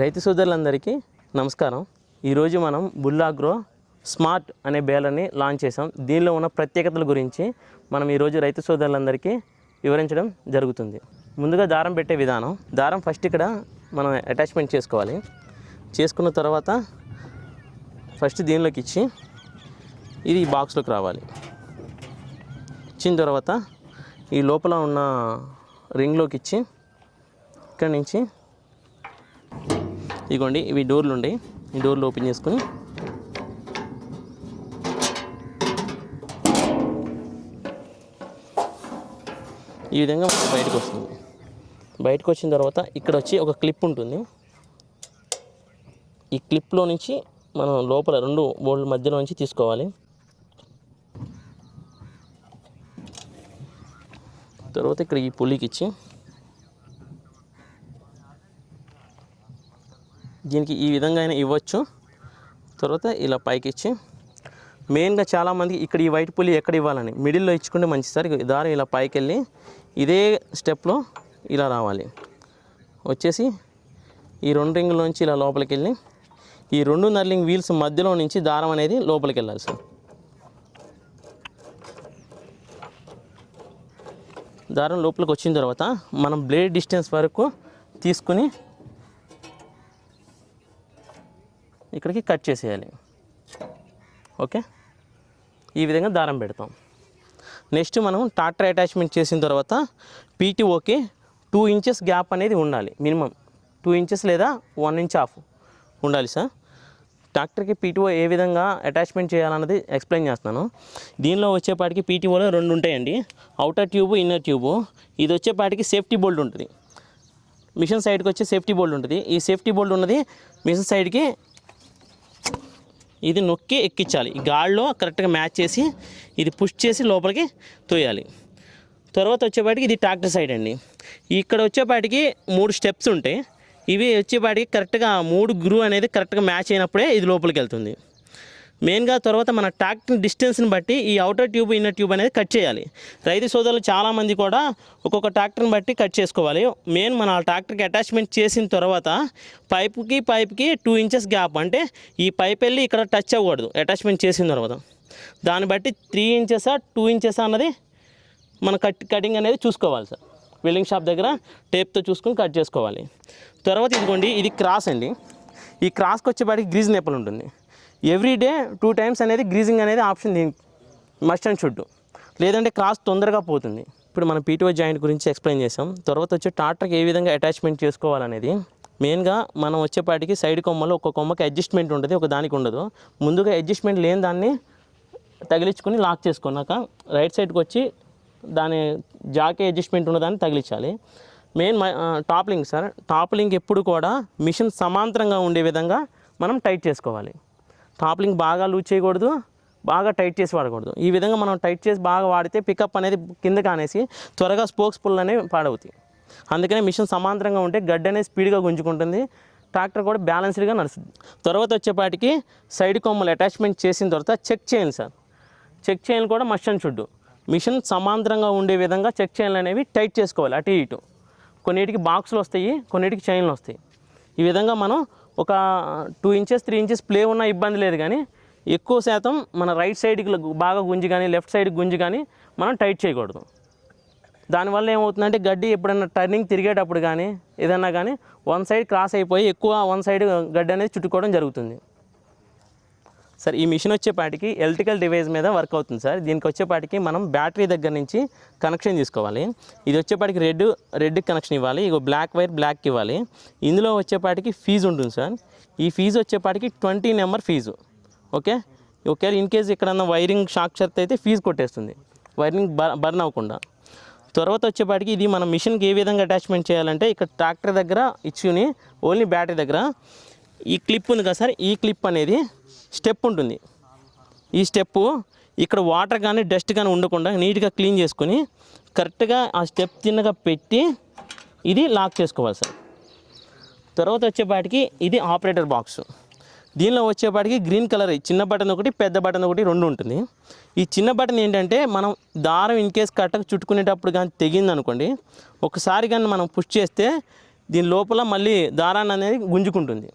రైతు సోదరులందరికీ నమస్కారం. ఈరోజు మనం బుల్లాగ్రో స్మార్ట్ అనే బేలని లాంచ్ చేసాం దీనిలో ఉన్న ప్రత్యేకతల గురించి మనం ఈరోజు రైతు సోదరులందరికీ వివరించడం జరుగుతుంది. ముందుగా దారం పెట్టే విధానం. దారం ఫస్ట్ ఇక్కడ మనం అటాచ్మెంట్ చేసుకోవాలి. చేసుకున్న తర్వాత ఫస్ట్ దీనిలోకి ఇచ్చి ఇది ఈ బాక్స్లోకి రావాలి. ఇచ్చిన తర్వాత ఈ లోపల ఉన్న రింగ్లోకి ఇచ్చి ఇక్కడి నుంచి ఇదిగోండి ఇవి డోర్లు ఉండే ఈ డోర్లు ఓపెన్ చేసుకుని. ఈ విధంగా బయటకు వస్తుంది. బయటకు వచ్చిన తర్వాత ఇక్కడ వచ్చి ఒక క్లిప్ ఉంటుంది. ఈ క్లిప్లో నుంచి మనం లోపల రెండు బోర్డుల మధ్యలో నుంచి తీసుకోవాలి. తర్వాత ఇక్కడ ఈ పులికిచ్చి ఇచ్చి దీనికి ఈ విధంగా అయినా ఇవ్వచ్చు. తర్వాత ఇలా పైకి ఇచ్చి మెయిన్గా చాలామందికి ఇక్కడ ఈ వైట్ పులి ఎక్కడ ఇవ్వాలని మిడిల్లో ఇచ్చుకుంటే మంచి సార్. దారం ఇలా పైకి వెళ్ళి ఇదే స్టెప్లో ఇలా రావాలి. వచ్చేసి ఈ రెండు రింగులోంచి ఇలా లోపలికి వెళ్ళి ఈ రెండు నర్లింగ్ వీల్స్ మధ్యలో నుంచి దారం అనేది లోపలికి వెళ్ళాలి సార్. దారం లోపలికి వచ్చిన తర్వాత మనం బ్లేడ్ డిస్టెన్స్ వరకు తీసుకుని ఇక్కడికి కట్ చేసేయాలి. ఓకే? ఈ విధంగా దారం పెడతాం. నెక్స్ట్ మనం ట్రాక్టర్ అటాచ్మెంట్ చేసిన తర్వాత పీటీఓకి టూ ఇంచెస్ గ్యాప్ అనేది ఉండాలి. మినిమం టూ ఇంచెస్ లేదా వన్ ఇంచ్ ఆఫ్ ఉండాలి సార్. ట్రాక్టర్కి పీటీఓ ఏ విధంగా అటాచ్మెంట్ చేయాలన్నది ఎక్స్ప్లెయిన్ చేస్తున్నాను. దీనిలో వచ్చేపాటికి పీటీఓలో రెండు ఉంటాయండి. Outer tube inner tube. ఇది వచ్చేపాటికి సేఫ్టీ బోల్ట్ ఉంటుంది. మిషన్ సైడ్కి వచ్చే సేఫ్టీ బోల్ట్ ఉంటుంది. ఈ సేఫ్టీ బోల్ట్ ఉన్నది మిషన్ సైడ్కి ఇది నొక్కి ఎక్కించాలి. ఈ గాల్లో కరెక్ట్గా మ్యాచ్ చేసి ఇది పుష్ చేసి లోపలికి తోయాలి. తర్వాత వచ్చేపాటికి ఇది ట్రాక్టర్ సైడ్ అండి. ఇక్కడ వచ్చేపాటికి మూడు స్టెప్స్ ఉంటాయి. ఇవి వచ్చేపాటికి కరెక్ట్గా మూడు గ్రూ అనేది కరెక్ట్గా మ్యాచ్ అయినప్పుడే ఇది లోపలికి వెళ్తుంది. మెయిన్గా తర్వాత మన ట్రాక్టర్ డిస్టెన్స్ని బట్టి ఈ అవుటర్ ట్యూబ్ ఇన్నర్ ట్యూబ్ అనేది కట్ చేయాలి. రైతు సోదరులు చాలామంది కూడా ఒక్కొక్క ట్రాక్టర్ని బట్టి కట్ చేసుకోవాలి. మెయిన్ మన ట్రాక్టర్కి అటాచ్మెంట్ చేసిన తర్వాత పైప్కి పైప్కి టూ ఇంచెస్ గ్యాప్ అంటే ఈ పైప్ వెళ్ళి ఇక్కడ టచ్ అవ్వకూడదు అటాచ్మెంట్ చేసిన తర్వాత. దాన్ని బట్టి త్రీ ఇంచెసా టూ ఇంచెసా అన్నది మన కట్ కటింగ్ అనేది చూసుకోవాలి సార్. వెల్డింగ్ షాప్ దగ్గర టేప్తో చూసుకొని కట్ చేసుకోవాలి. తర్వాత ఇదిగోండి ఇది క్రాస్ అండి. ఈ క్రాస్కి వచ్చేపాటికి గ్రీజ్ నెప్పలు ఉంటుంది. ఎవ్రీ డే టూ టైమ్స్ అనేది గ్రీజింగ్ అనేది ఆప్షన్ మస్ట్ అండ్ షుడ్. లేదంటే క్రాస్ తొందరగా పోతుంది. ఇప్పుడు మనం పీటీఓ జాయింట్ గురించి ఎక్స్ప్లెయిన్ చేసాం తర్వాత వచ్చి టాటర్కి ఏ విధంగా అటాచ్మెంట్ చేసుకోవాలనేది. మెయిన్గా మనం వచ్చేపాటికి సైడ్ కొమ్మలో ఒక కొమ్మకి అడ్జస్ట్మెంట్ ఉంటుంది ఒక దానికి ఉండదు. ముందుగా అడ్జస్ట్మెంట్ లేని దాన్ని తగిలించుకొని లాక్ చేసుకున్నాక రైట్ సైడ్కి వచ్చి దాని జాకే అడ్జస్ట్మెంట్ ఉన్నదాన్ని తగిలించాలి. Main top link sir. Top link ఎప్పుడు కూడా మిషన్ సమాంతరంగా ఉండే విధంగా మనం టైట్ చేసుకోవాలి. టాప్ లింక్ బాగా లూజ్ చేయకూడదు బాగా టైట్ చేసి వాడకూడదు. ఈ విధంగా మనం టైట్ చేసి బాగా వాడితే పికప్ అనేది కింద కానేసి త్వరగా స్పోక్స్ పుల్ అనేవి పాడవుతాయి. అందుకనే మిషన్ సమాంతరంగా ఉంటే గడ్డ అనేది స్పీడ్గా గుంజుకుంటుంది ట్రాక్టర్ కూడా బ్యాలెన్స్డ్గా నడుస్తుంది. తర్వాత వచ్చేపాటికి సైడ్ కొమ్మలు అటాచ్మెంట్ చేసిన తర్వాత చెక్ చేయండి సార్. చెక్ చేయాలి కూడా మస్ట్ అండ్ షుడ్. మిషన్ సమాంతరంగా ఉండే విధంగా చెక్ చైన్లు అనేవి టైట్ చేసుకోవాలి అటు ఇటు. కొన్నిటికి బాక్సులు వస్తాయి కొన్నిటికి చైన్లు వస్తాయి. ఈ విధంగా మనం ఒక two inches three inches play ఉన్న ఇబ్బంది లేదు కానీ ఎక్కువ శాతం మన రైట్ సైడ్కి బాగా గుంజి కానీ లెఫ్ట్ సైడ్కి గుంజి కానీ మనం టైట్ చేయకూడదు. దానివల్ల ఏమవుతుందంటే గడ్డి ఎప్పుడైనా టర్నింగ్ తిరిగేటప్పుడు కానీ ఏదన్నా కానీ వన్ సైడ్ క్రాస్ అయిపోయి ఎక్కువ వన్ సైడ్ గడ్డి అనేది చుట్టుకోవడం జరుగుతుంది. సార్ ఈ మిషన్ వచ్చేపాటికి ఎలక్ట్రికల్ డివైస్ మీద వర్క్ అవుతుంది సార్. దీనికి వచ్చేపాటికి మనం బ్యాటరీ దగ్గర నుంచి కనెక్షన్ తీసుకోవాలి. ఇది వచ్చేపాటికి రెడ్ రెడ్ కనెక్షన్ ఇవ్వాలి. ఇగో బ్లాక్ వైర్ బ్లాక్ ఇవ్వాలి. ఇందులో వచ్చేపాటికి ఫీజు ఉంటుంది సార్. ఈ ఫీజు వచ్చేపాటికి ట్వంటీ నెంబర్ ఫీజు. ఓకే? ఒకవేళ ఇన్ కేసు ఎక్కడన్నా వైరింగ్ షాక్ షర్త్ అయితే ఫీజు కొట్టేస్తుంది. వైరింగ్ బర్న్ అవ్వకుండా. తర్వాత వచ్చేపాటికి ఇది మన మిషన్కి ఏ విధంగా అటాచ్మెంట్ చేయాలంటే ఇక్కడ ట్రాక్టర్ దగ్గర ఇచ్చుని ఓన్లీ బ్యాటరీ దగ్గర. ఈ క్లిప్ ఉంది కదా సార్. ఈ క్లిప్ అనేది స్టెప్ ఉంటుంది. ఈ స్టెప్పు ఇక్కడ వాటర్ కానీ డస్ట్ కానీ ఉండకుండా నీట్గా క్లీన్ చేసుకొని కరెక్ట్గా ఆ స్టెప్ తిన్నగా పెట్టి ఇది లాక్ చేసుకోవాలి సార్. తర్వాత వచ్చేపాటికి ఇది ఆపరేటర్ బాక్స్. దీనిలో వచ్చేపాటికి గ్రీన్ కలర్ చిన్న బటన్ ఒకటి పెద్ద బటన్ ఒకటి రెండు ఉంటుంది. ఈ చిన్న బటన్ ఏంటంటే మనం దారం ఇన్ కేస్ కట్టకు చుట్టుకునేటప్పుడు కానీ తెగింది అనుకోండి ఒకసారి కానీ మనం పుష్ చేస్తే దీని లోపల మళ్ళీ దారాన్ని అనేది గుంజుకుంటుంది.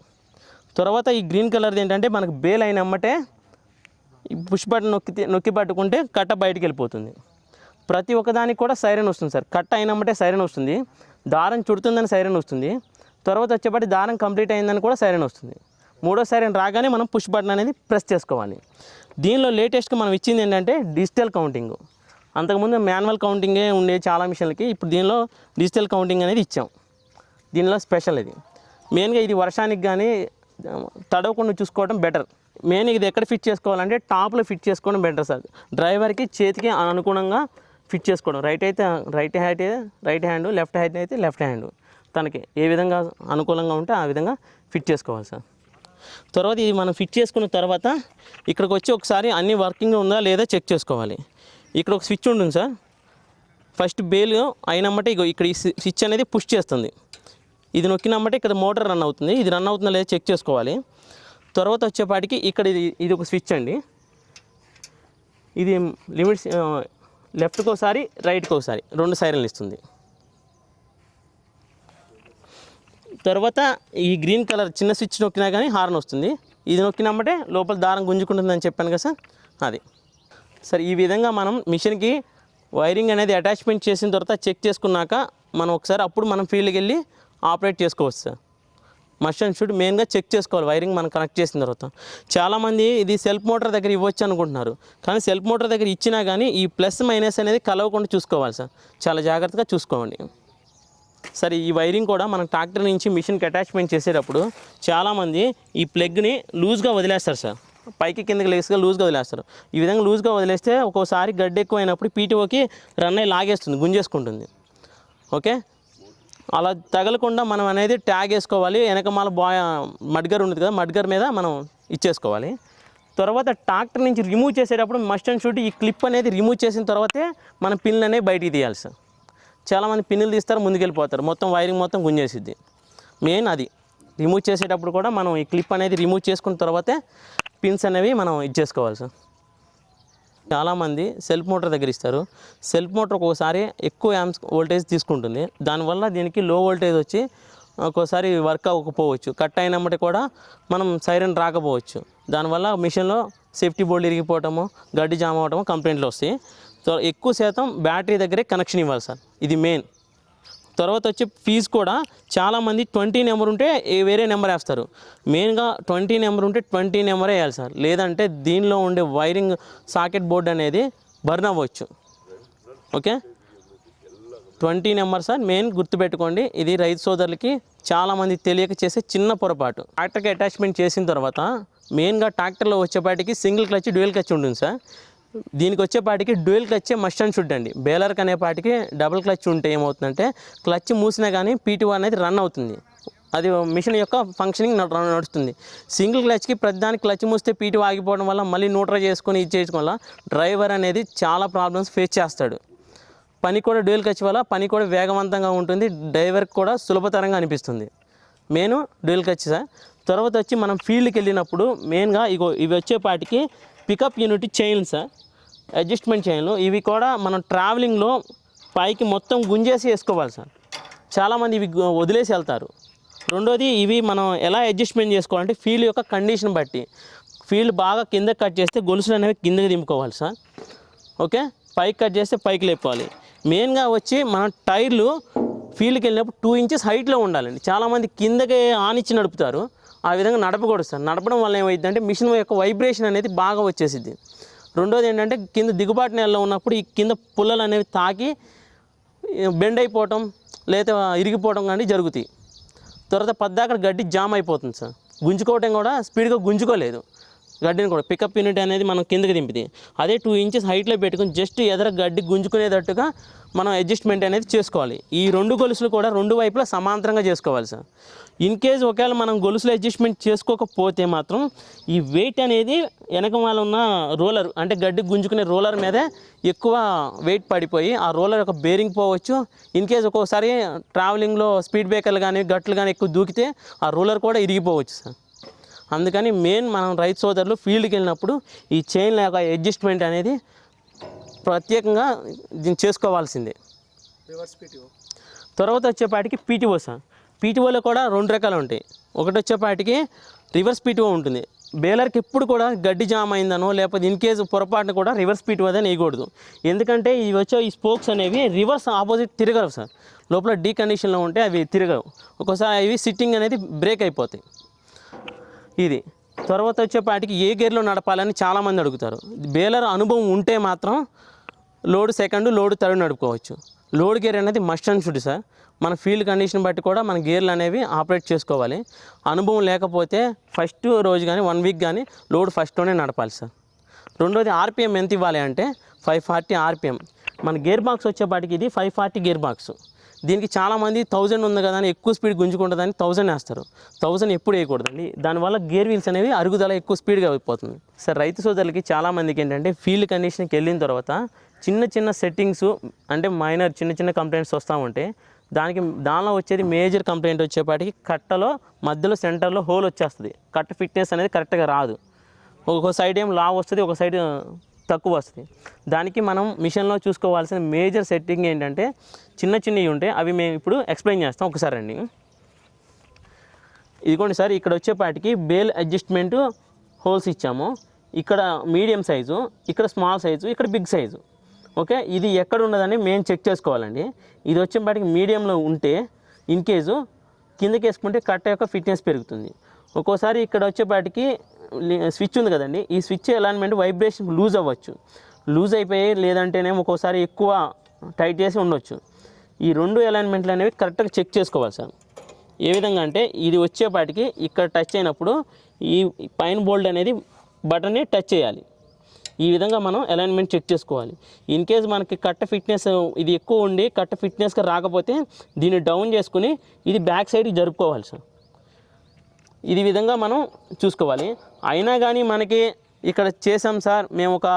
తర్వాత ఈ గ్రీన్ కలర్ది ఏంటంటే మనకు బేల్ అయినమ్మటే ఈ పుష్ బటన్ నొక్కి నొక్కి పట్టుకుంటే కట్ట బయటికి వెళ్ళిపోతుంది. ప్రతి ఒక్కదానికి కూడా సైరన్ వస్తుంది సార్. కట్ట అయినమ్మటే సైరన్ వస్తుంది. దారం చుడుతుందని సైరన్ వస్తుంది. తర్వాత వచ్చేపటి దారం కంప్లీట్ అయిందని కూడా సైరన్ వస్తుంది. మూడో సైరన్ రాగానే మనం పుష్ బటన్ అనేది ప్రెస్ చేసుకోవాలి. దీనిలో లేటెస్ట్గా మనం ఇచ్చింది ఏంటంటే డిజిటల్ కౌంటింగ్. అంతకుముందు మాన్యువల్ కౌంటింగే ఉండే చాలా మిషన్లకి ఇప్పుడు దీనిలో డిజిటల్ కౌంటింగ్ అనేది ఇచ్చాం. దీనిలో స్పెషల్ ఇది. మెయిన్గా ఇది వర్షానికి కానీ తడవకుండా చూసుకోవడం బెటర్ మెయిన్ ఇది ఎక్కడ ఫిట్ చేసుకోవాలంటే టాప్లో ఫిట్ చేసుకోవడం బెటర్ సార్. డ్రైవర్కి చేతికి అనుగుణంగా ఫిట్ చేసుకోవడం. రైట్ అయితే రైట్ హ్యాండ్ అయితే రైట్ హ్యాండ్ లెఫ్ట్ హ్యాండ్ అయితే లెఫ్ట్ హ్యాండ్ తనకి ఏ విధంగా అనుకూలంగా ఉంటే ఆ విధంగా ఫిట్ చేసుకోవాలి సార్. తర్వాత ఇది మనం ఫిట్ చేసుకున్న తర్వాత ఇక్కడికి వచ్చి ఒకసారి అన్ని వర్కింగ్ ఉందా లేదా చెక్ చేసుకోవాలి. ఇక్కడ ఒక స్విచ్ ఉంటుంది సార్. ఫస్ట్ బేల్ అయినమ్మటే ఇక్కడ ఈ స్విచ్ అనేది పుష్ చేస్తుంది. ఇది నొక్కినామంటే ఇక్కడ మోటార్ రన్ అవుతుంది. ఇది రన్ అవుతుందా లేదా చెక్ చేసుకోవాలి. తర్వాత వచ్చేపాటికి ఇక్కడ ఇది ఇది ఒక స్విచ్ అండి. ఇది లిమిట్స్ లెఫ్ట్కి ఒకసారి రైట్కి ఒకసారి రెండు సైరన్లు ఇస్తుంది. తర్వాత ఈ గ్రీన్ కలర్ చిన్న స్విచ్ నొక్కినా కానీ హార్న్ వస్తుంది. ఇది నొక్కినామంటే లోపల దారం గుంజుకుంటుందని చెప్పాను కదా సార్? అది. సరే ఈ విధంగా మనం మిషన్కి వైరింగ్ అనేది అటాచ్మెంట్ చేసిన తర్వాత చెక్ చేసుకున్నాక మనం ఒకసారి అప్పుడు మనం ఫీల్డ్కి వెళ్ళి ఆపరేట్ చేసుకోవచ్చు సార్. మస్ట్ అండ్ షుడ్ మెయిన్గా చెక్ చేసుకోవాలి వైరింగ్ మనం కనెక్ట్ చేసిన తర్వాత. చాలామంది ఇది సెల్ఫ్ మోటార్ దగ్గర ఇవ్వచ్చు అనుకుంటున్నారు. కానీ సెల్ఫ్ మోటార్ దగ్గర ఇచ్చినా కానీ ఈ ప్లస్ మైనస్ అనేది కలవకుండా చూసుకోవాలి సార్. చాలా జాగ్రత్తగా చూసుకోండి. సరే ఈ వైరింగ్ కూడా మనం ట్రాక్టర్ నుంచి మిషన్కి అటాచ్మెంట్ చేసేటప్పుడు చాలామంది ఈ ప్లగ్ని లూజ్గా వదిలేస్తారు సార్. పైకి కిందకి లేసుగా లూజ్గా వదిలేస్తారు. ఈ విధంగా లూజ్గా వదిలేస్తే ఒక్కోసారి గడ్డ ఎక్కువ అయినప్పుడు పీటీఓకి రన్ అయ్యి లాగేస్తుంది గుంజేసుకుంటుంది. ఓకే? అలా తగలకుండా మనం అనేది ట్యాగ్ వేసుకోవాలి. వెనకమాల బాయ్ మడ్గర్ ఉంటుంది కదా మడ్గర్ మీద మనం ఇచ్చేసుకోవాలి. తర్వాత ట్రాక్టర్ నుంచి రిమూవ్ చేసేటప్పుడు మస్ట్ అండ్ షూట్ ఈ క్లిప్ అనేది రిమూవ్ చేసిన తర్వాతే మనం పిన్లు అనేవి బయటికి తీయాలి సార్. చాలామంది పిన్నులు తీస్తారు ముందుకెళ్ళిపోతారు. మొత్తం వైరింగ్ మొత్తం గుంజేసిద్ది. మెయిన్ అది. రిమూవ్ చేసేటప్పుడు కూడా మనం ఈ క్లిప్ అనేది రిమూవ్ చేసుకున్న తర్వాతే పిన్స్ అనేవి మనం ఇచ్చేసుకోవాలి సార్. చాలామంది సెల్ఫ్ మోటార్ దగ్గర ఇస్తారు. సెల్ఫ్ మోటార్ ఒక్కోసారి ఎక్కువ యాంప్స్ వోల్టేజ్ తీసుకుంటుంది. దానివల్ల దీనికి లో వోల్టేజ్ వచ్చి ఒక్కోసారి వర్క్ అవ్వకపోవచ్చు. కట్ అయినప్పటికీ కూడా మనం సైరన్ రాకపోవచ్చు. దానివల్ల మిషన్లో సేఫ్టీ బోర్డు ఇరిగిపోవటము గడ్డి జామ్ అవ్వటము కంప్లైంట్లు వస్తాయి. సో ఎక్కువ శాతం బ్యాటరీ దగ్గరే కనెక్షన్ ఇవ్వాలి సార్. ఇది మెయిన్. తర్వాత వచ్చి ఫీజు కూడా చాలామంది ట్వంటీ నెంబర్ ఉంటే ఏ- వేరే నెంబర్ వేస్తారు. మెయిన్గా ట్వంటీ నెంబర్ ఉంటే ట్వంటీ నెంబరే వేయాలి సార్. లేదంటే దీనిలో ఉండే వైరింగ్ సాకెట్ బోర్డ్ అనేది బర్న్ అవ్వచ్చు. Okay twenty number sir main గుర్తుపెట్టుకోండి. ఇది రైతు సోదరులకి చాలామంది తెలియక చేసే చిన్న పొరపాటు. ట్రాక్టర్కి అటాచ్మెంట్ చేసిన తర్వాత మెయిన్గా ట్రాక్టర్లో వచ్చేపాటికి సింగిల్ క్లచ్ డ్యూయల్ క్లచ్ ఉంటుంది సార్. దీనికి వచ్చేపాటికి dual clutch must and should అండి. బేలర్కి అనేపాటికి డబుల్ క్లచ్ ఉంటే ఏమవుతుందంటే క్లచ్ మూసినా కానీ పీటీ అనేది రన్ అవుతుంది. అది మిషన్ యొక్క ఫంక్షనింగ్ నడుస్తుంది. సింగిల్ క్లచ్కి ప్రతిదానికి క్లచ్ మూస్తే పీటీ ఆగిపోవడం వల్ల మళ్ళీ న్యూట్రల్ చేసుకొని ఇది చేయడం వల్ల డ్రైవర్ అనేది చాలా ప్రాబ్లమ్స్ ఫేస్ చేస్తాడు. పని కూడా డ్యూయల్ క్లచ్ వల్ల పని కూడా వేగవంతంగా ఉంటుంది డ్రైవర్కి కూడా సులభతరంగా అనిపిస్తుంది. Main dual clutch sir. తర్వాత వచ్చి మనం ఫీల్డ్కి వెళ్ళినప్పుడు మెయిన్గా ఇగో ఇవి వచ్చేపాటికి pickup unit chains sir adjustment చైన్లు. ఇవి కూడా మనం ట్రావెలింగ్లో పైకి మొత్తం గుంజేసి వేసుకోవాలి సార్. చాలామంది ఇవి వదిలేసి వెళ్తారు. రెండోది ఇవి మనం ఎలా అడ్జస్ట్మెంట్ చేసుకోవాలంటే ఫీల్డ్ యొక్క కండిషన్ బట్టి. ఫీల్డ్ బాగా కిందకి కట్ చేస్తే గొలుసులు అనేవి కిందకి దింపుకోవాలి సార్. ఓకే? పైకి కట్ చేస్తే పైకి లేపాలి మెయిన్గా వచ్చి మన టైర్లు ఫీల్డ్కి వెళ్ళినప్పుడు టూ ఇంచెస్ హైట్లో ఉండాలండి. చాలామంది కిందకి ఆనిచ్చి నడుపుతారు. ఆ విధంగా నడపకూడదు సార్. నడపడం వల్ల ఏమైందంటే మిషన్ యొక్క వైబ్రేషన్ అనేది బాగా వచ్చేసిద్ది. రెండోది ఏంటంటే కింద దిగుబాటు నెలలో ఉన్నప్పుడు ఈ కింద పుల్లలు అనేవి తాకి బెండ్ అయిపోవటం లేదా ఇరిగిపోవడం కానీ జరుగుతాయి. తర్వాత పద్దాకడ గడ్డి జామ్ అయిపోతుంది సార్. గుంజుకోవటం కూడా స్పీడ్గా గుంజుకోలేదు. గడ్డిని కూడా పికప్ యూనిట్ అనేది మనం కిందకి దింపిది అదే టూ ఇంచెస్ హైట్లో పెట్టుకుని జస్ట్ ఎదర గడ్డి గుంజుకునేటట్టుగా మనం అడ్జస్ట్మెంట్ అనేది చేసుకోవాలి. ఈ రెండు గొలుసులు కూడా రెండు వైపులా సమాంతరంగా చేసుకోవాలి సార్. ఇన్ కేస్ ఒకవేళ మనం గొలుసులు అడ్జస్ట్మెంట్ చేసుకోకపోతే మాత్రం ఈ వెయిట్ అనేది వెనక వాళ్ళ ఉన్న రోలర్ అంటే గడ్డి గుంజుకునే రోలర్ మీదే ఎక్కువ వెయిట్ పడిపోయి ఆ రోలర్ యొక్క బేరింగ్ పోవచ్చు. ఇన్ కేస్ ఒక్కోసారి ట్రావెలింగ్లో స్పీడ్ బ్రేకర్లు కానీ గట్లు కానీ ఎక్కువ దూకితే ఆ రోలర్ కూడా ఇరిగిపోవచ్చు సార్. అందుకని మెయిన్ మనం రైతు సోదరులు ఫీల్డ్కి వెళ్ళినప్పుడు ఈ చైన్ యొక్క అడ్జస్ట్మెంట్ అనేది ప్రత్యేకంగా దీన్ని చేసుకోవాల్సిందే. తర్వాత వచ్చేపాటికి పీటీఓ సార్. పీటీఓలో కూడా రెండు రకాలు ఉంటాయి. ఒకటి వచ్చేపాటికి రివర్స్ పీటీఓ ఉంటుంది. బేలర్కి ఎప్పుడు కూడా గడ్డి జామ్ అయిందనో లేకపోతే ఇన్ కేసు పొరపాటున కూడా రివర్స్ పీటీఓ వద్ద వేయకూడదు ఎందుకంటే ఇవి వచ్చే ఈ స్పోక్స్ అనేవి రివర్స్ ఆపోజిట్ తిరగవు సార్. లోపల డీ కండిషన్లో ఉంటే అవి తిరగవు. ఒక్కోసారి ఇవి సిట్టింగ్ అనేది బ్రేక్ అయిపోతాయి. ఇది. తర్వాత వచ్చేపాటికి ఏ గేర్లో నడపాలని చాలామంది అడుగుతారు. బేలర్ అనుభవం ఉంటే మాత్రం లోడ్ సెకండ్ లోడ్ థర్డ్ నడుపుకోవచ్చు. లోడ్ గేర్ అనేది మస్ట్ అండ్ షుడ్ సార్. మన ఫీల్డ్ కండిషన్ బట్టి కూడా మన గేర్లు అనేవి ఆపరేట్ చేసుకోవాలి. అనుభవం లేకపోతే ఫస్ట్ రోజు కానీ వన్ వీక్ కానీ లోడ్ ఫస్ట్లోనే నడపాలి సార్. రెండోది ఆర్పిఎం ఎంత ఇవ్వాలి అంటే ఫైవ్ ఫార్టీ ఆర్పిఎం. మన గేర్ బాక్స్ వచ్చేపాటికి ఇది ఫైవ్ ఫార్టీ గేర్ బాక్స్. దీనికి చాలామంది థౌజండ్ ఉంది కదా అని ఎక్కువ స్పీడ్ గుంజుకుంటుందని థౌజండ్ వేస్తారు. థౌజండ్ ఎప్పుడు వేయకూడదండి. దానివల్ల గేర్ వీల్స్ అనేవి అరుగుదల ఎక్కువ స్పీడ్గా అయిపోతుంది. సార్ రైతు సోదరులకి చాలామందికి ఏంటంటే ఫీల్డ్ కండిషన్కి వెళ్ళిన తర్వాత చిన్న చిన్న సెట్టింగ్స్ అంటే మైనర్ చిన్న చిన్న కంప్లైంట్స్ వస్తూ ఉంటే దానికి దానిలో వచ్చేది మేజర్ కంప్లైంట్ వచ్చేపాటికి కట్టలో మధ్యలో సెంటర్లో హోల్ వచ్చేస్తుంది. కట్ట ఫిట్నెస్ అనేది కరెక్ట్గా రాదు. ఒక సైడ్ ఏం లావ్ వస్తుంది ఒక సైడ్ తక్కువ వస్తుంది. దానికి మనం మిషన్లో చూసుకోవాల్సిన మేజర్ సెట్టింగ్ ఏంటంటే చిన్న చిన్నవి ఉంటాయి అవి మేము ఇప్పుడు ఎక్స్ప్లెయిన్ చేస్తాం ఒకసారి అండి ఇదిగోండి సార్ ఇక్కడ వచ్చేపాటికి బేల్ అడ్జస్ట్మెంట్ హోల్స్ ఇచ్చాము. ఇక్కడ మీడియం సైజు ఇక్కడ స్మాల్ సైజు ఇక్కడ బిగ్ సైజు. ఓకే? ఇది ఎక్కడ ఉన్నదని మేము చెక్ చేసుకోవాలండి. ఇది వచ్చేపాటికి మీడియంలో ఉంటే ఇన్ కేసు కిందకి వేసుకుంటే కట్ట యొక్క ఫిట్నెస్ పెరుగుతుంది. ఒక్కోసారి ఇక్కడ వచ్చేపాటికి స్విచ్ ఉంది కదండి. ఈ స్విచ్ అలైన్మెంట్ వైబ్రేషన్ లూజ్ అవ్వచ్చు. లూజ్ అయిపోయి లేదంటేనేమో ఒక్కోసారి ఎక్కువ టైట్ చేసి ఉండొచ్చు. ఈ రెండు అలైన్మెంట్లు అనేవి కరెక్ట్గా చెక్ చేసుకోవాలి సార్. ఏ విధంగా అంటే ఇది వచ్చేపాటికి ఇక్కడ టచ్ అయినప్పుడు ఈ పైన బోల్డ్ అనేది బటన్ని టచ్ చేయాలి. ఈ విధంగా మనం అలైన్మెంట్ చెక్ చేసుకోవాలి. ఇన్ కేస్ మనకి కట్ట ఫిట్నెస్ ఇది ఎక్కువ ఉండి కట్ట ఫిట్నెస్గా రాకపోతే దీన్ని డౌన్ చేసుకుని ఇది బ్యాక్ సైడ్కి జరుపుకోవాలి సార్. ఇది విధంగా మనం చూసుకోవాలి. అయినా కానీ మనకి ఇక్కడ చేసాం సార్ మేము ఒక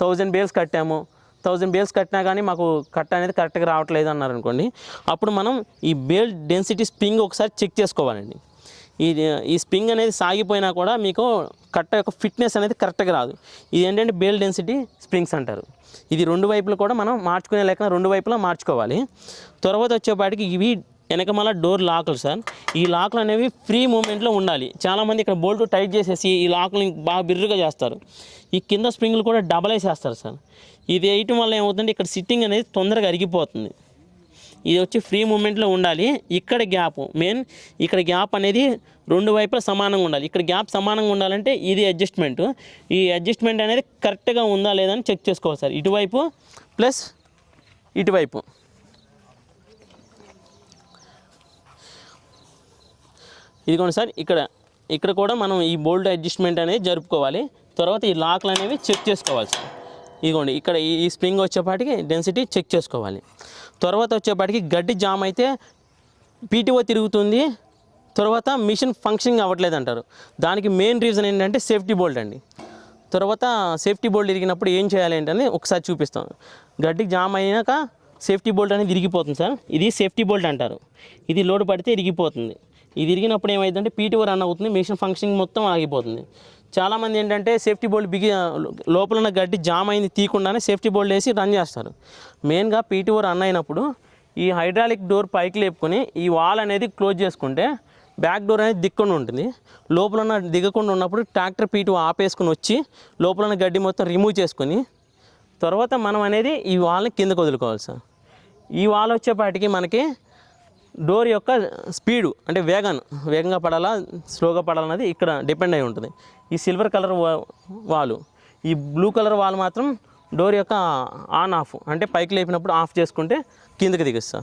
థౌజండ్ బేల్స్ కట్టాము. థౌజండ్ బేల్స్ కట్టినా కానీ మాకు కట్ట అనేది కరెక్ట్గా రావట్లేదు అన్నారు అనుకోండి. అప్పుడు మనం ఈ బేల్ డెన్సిటీ స్ప్రింగ్ ఒకసారి చెక్ చేసుకోవాలండి. ఇది ఈ స్ప్రింగ్ అనేది సాగిపోయినా కూడా మీకు కట్ట యొక్క ఫిట్నెస్ అనేది కరెక్ట్గా రాదు. ఇది ఏంటంటే బేల్ డెన్సిటీ స్ప్రింగ్స్ అంటారు. ఇది రెండు వైపులు కూడా మనం మార్చుకునే లేక రెండు వైపులా మార్చుకోవాలి. తర్వాత వచ్చేపాటికి ఇవి వెనకమాల డోర్ లాకులు సార్. ఈ లాకులు అనేవి ఫ్రీ మూమెంట్లో ఉండాలి. చాలామంది ఇక్కడ బోల్ట్ టైట్ చేసేసి ఈ లాకులు బాగా బిర్రుగా చేస్తారు. ఈ కింద స్ప్రింగ్లు కూడా డబల్ వేసేస్తారు సార్. ఇది వేయటం వల్ల ఏమవుతుందంటే ఇక్కడ సిట్టింగ్ అనేది తొందరగా అరిగిపోతుంది. ఇది వచ్చి ఫ్రీ మూమెంట్లో ఉండాలి. ఇక్కడ గ్యాప్ మెయిన్ ఇక్కడ గ్యాప్ అనేది రెండు వైపులా సమానంగా ఉండాలి. ఇక్కడ గ్యాప్ సమానంగా ఉండాలంటే ఇది అడ్జస్ట్మెంట్ ఈ అడ్జస్ట్మెంట్ అనేది కరెక్ట్గా ఉందా లేదా అని చెక్ చేసుకోవాలి సార్. ఇటువైపు ప్లస్ ఇటువైపు. ఇదిగోండి సార్ ఇక్కడ ఇక్కడ కూడా మనం ఈ బోల్డ్ అడ్జస్ట్మెంట్ అనేది జరుపుకోవాలి. తర్వాత ఈ లాక్లు అనేవి చెక్ చేసుకోవాలి సార్. ఇదిగోండి ఇక్కడ ఈ స్ప్రింగ్ వచ్చేపాటికి డెన్సిటీ చెక్ చేసుకోవాలి. తర్వాత వచ్చేపాటికి గడ్డి జామ్ అయితే పీటీఓ తిరుగుతుంది. తర్వాత మిషన్ ఫంక్షనింగ్ అవ్వట్లేదు అంటారు దానికి మెయిన్ రీజన్ ఏంటంటే సేఫ్టీ బోల్ట్ అండి. తర్వాత సేఫ్టీ బోల్ట్ ఇరిగినప్పుడు ఏం చేయాలి ఏంటని ఒకసారి చూపిస్తాం. గడ్డి జామ్ అయినాక సేఫ్టీ బోల్ట్ అనేది ఇరిగిపోతుంది సార్. ఇది సేఫ్టీ బోల్ట్ అంటారు. ఇది లోడ్ పడితే ఇరిగిపోతుంది. ఇది ఇరిగినప్పుడు ఏమైందంటే పీటీఓ రన్ అవుతుంది మిషన్ ఫంక్షనింగ్ మొత్తం ఆగిపోతుంది. చాలామంది ఏంటంటే సేఫ్టీ బోల్ట్ బిగి లోపల ఉన్న గడ్డి జామ్ అయింది తీయకుండానే సేఫ్టీ బోల్ట్ వేసి రన్ చేస్తారు. మెయిన్గా పీటీఓ రన్ అయినప్పుడు ఈ హైడ్రాలిక్ డోర్ పైకి లేపుకొని ఈ వాల్ అనేది క్లోజ్ చేసుకుంటే బ్యాక్ డోర్ అనేది దిక్కుండా ఉంటుంది. లోపల ఉన్న దిగకుండా ఉన్నప్పుడు ట్రాక్టర్ పీటు ఆపేసుకుని వచ్చి లోపల ఉన్న గడ్డి మొత్తం రిమూవ్ చేసుకొని తర్వాత మనం అనేది ఈ వాల్ని కిందకు వదులుకోవాలి సార్. ఈ వాల్ వచ్చేపాటికి మనకి డోర్ యొక్క స్పీడు అంటే వేగన్ వేగంగా పడాలా స్లోగా పడాలన్నది ఇక్కడ డిపెండ్ అయి ఉంటుంది. ఈ సిల్వర్ కలర్ వాలు ఈ బ్లూ కలర్ వాల్ మాత్రం డోర్ యొక్క ఆన్ ఆఫ్ అంటే పైకి లేపినప్పుడు ఆఫ్ చేసుకుంటే కిందకి దిగొస్తా.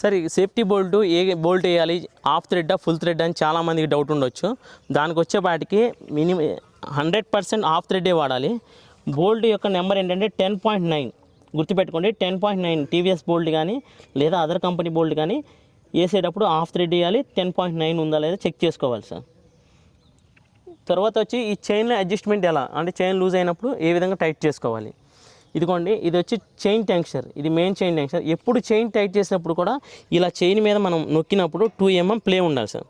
సరే సేఫ్టీ బోల్ట్ ఏ బోల్ట్ వేయాలి హాఫ్ థ్రెడ్డా ఫుల్ థ్రెడ్ అని చాలామందికి డౌట్ ఉండొచ్చు. దానికి వచ్చేపాటికి మినిమం హండ్రెడ్ పర్సెంట్ హాఫ్ థ్రెడ్డే వాడాలి. బోల్ట్ యొక్క నెంబర్ ఏంటంటే టెన్ పాయింట్ నైన్. గుర్తుపెట్టుకోండి ten point nine TVS bolt కానీ లేదా అదర్ కంపెనీ బోల్ట్ కానీ వేసేటప్పుడు హాఫ్ థ్రెడ్ వేయాలి టెన్ పాయింట్ నైన్ ఉందా లేదా చెక్ చేసుకోవాలి సార్. తర్వాత వచ్చి ఈ చైన్లో అడ్జస్ట్మెంట్ ఎలా? అంటే చైన్ లూజ్ అయినప్పుడు ఏ విధంగా టైట్ చేసుకోవాలి? ఇదిగోండి ఇది వచ్చి చైన్ ట్యాంక్చర్ ఇది మెయిన్ చైన్ ట్యాంక్చర్ ఎప్పుడు చైన్ టైట్ చేసినప్పుడు కూడా ఇలా చైన్ మీద మనం నొక్కినప్పుడు టూ ఎంఎం ప్లే ఉండాలి sir.